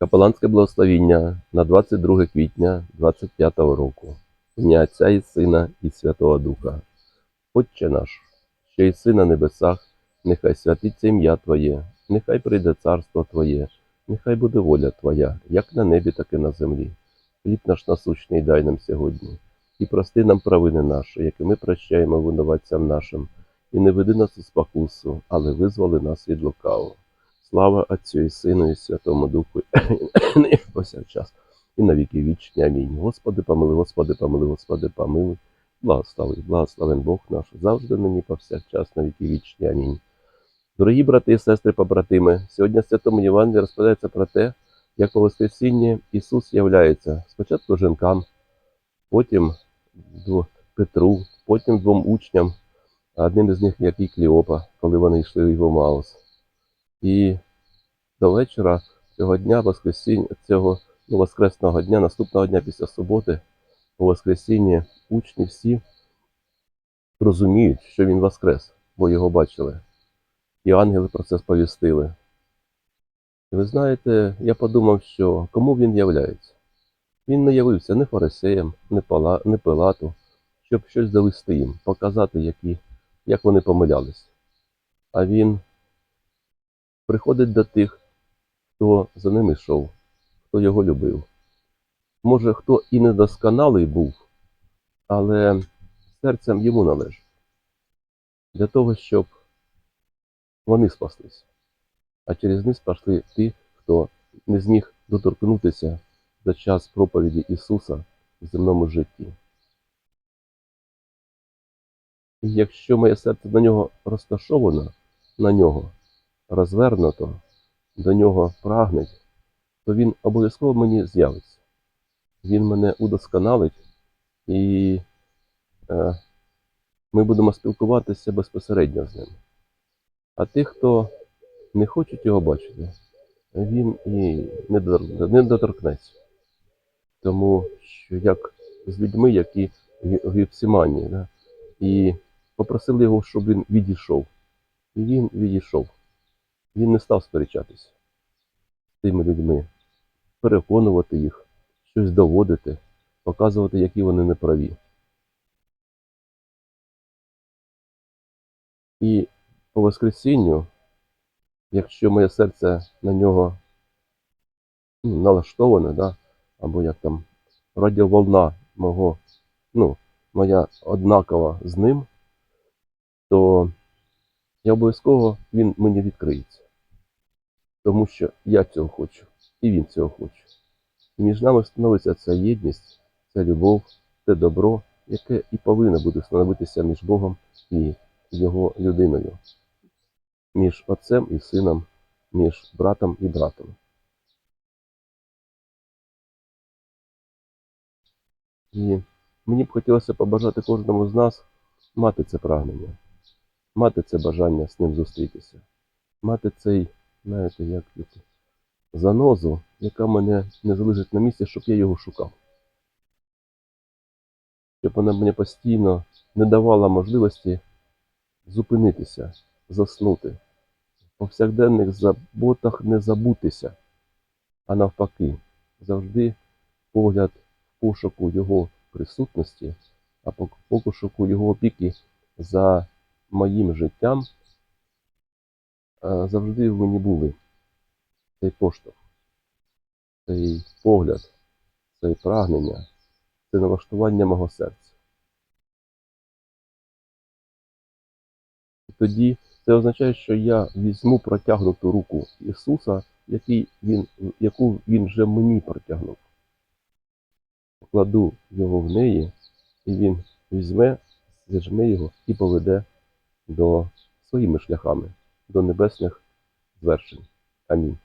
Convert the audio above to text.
Капеланське благословіння на 22 квітня 25 року. Ім'я Отця і Сина і Святого Духа. Отче наш, що єси на небесах, нехай святиться ім'я Твоє, нехай прийде царство Твоє, нехай буде воля Твоя, як на небі, так і на землі. Хліб наш насущний дай нам сьогодні, і прости нам провини наші, які ми прощаємо винуватцям нашим, і не веди нас у спокусу, але визволи нас від лукавого. Слава Отцю і Сину, і Святому Духу, і повсякчас, і на віки вічні. Амінь. Господи, помили, Господи, помили, Господи, помилуй. Благослови, благословен Бог наш, завжди нині повсякчас, на віки вічні. Амінь. Дорогі брати і сестри, побратими, сьогодні в Святому Євангелії розповідається про те, як по Воскресінні Ісус являється спочатку жінкам, потім Петру, потім двом учням, а одним із них який Кліопа, коли вони йшли в його Маус. І до вечора цього дня, Воскресіння, цього ну, Воскресного дня, наступного дня після суботи, у Воскресінні учні всі розуміють, що він Воскрес, бо його бачили. І ангели про це сповістили. І ви знаєте, я подумав, що кому він являється? Він не явився ні фарисеям, ні, Пала, ні Пилату, щоб щось довести їм, показати, які, як вони помилялись. А він приходить до тих, хто за ним йшов, хто його любив. Може, хто і недосконалий був, але серцем йому належить. Для того, щоб вони спаслись. А через них спасли ті, хто не зміг доторкнутися за час проповіді Ісуса в земному житті. І якщо моє серце на нього розташовано, на нього, розвернуто, до нього прагнеть, то він обов'язково мені з'явиться. Він мене удосконалить, і е, ми будемо спілкуватися безпосередньо з ним. А тих, хто не хочуть його бачити, він і не доторкнеться. Тому що як з людьми, які в Гефсиманії, да, і попросили його, щоб він відійшов. І він відійшов. Він не став сперечатися з тими людьми, переконувати їх, щось доводити, показувати, які вони неправі. І по Воскресінню, якщо моє серце на нього ну, налаштоване, да, або як там радіоволна мого, ну, моя однакова з ним, то я обов'язково він мені відкриється. Тому що я цього хочу, і він цього хоче. І між нами становиться ця єдність, ця любов, те добро, яке і повинно буде становитися між Богом і його людиною, між отцем і сином, між братом і братом. І мені б хотілося побажати кожному з нас мати це прагнення, мати це бажання з ним зустрітися, мати цей, знаєте, як це, занозу, яка мене не залежить на місці, щоб я його шукав. Щоб вона мені постійно не давала можливості зупинитися, заснути, в повсякденних заботах не забутися, а навпаки, завжди погляд в пошуку його присутності, а по пошуку його опіки за моїм життям завжди в мені були цей поштовх, цей погляд, це прагнення, це налаштування мого серця. І тоді це означає, що я візьму протягнуту руку Ісуса, який він, яку Він вже мені протягнув. Покладу його в неї, і він візьме, зіжме його і поведе до своїми шляхами, до небесних звершень. Амінь.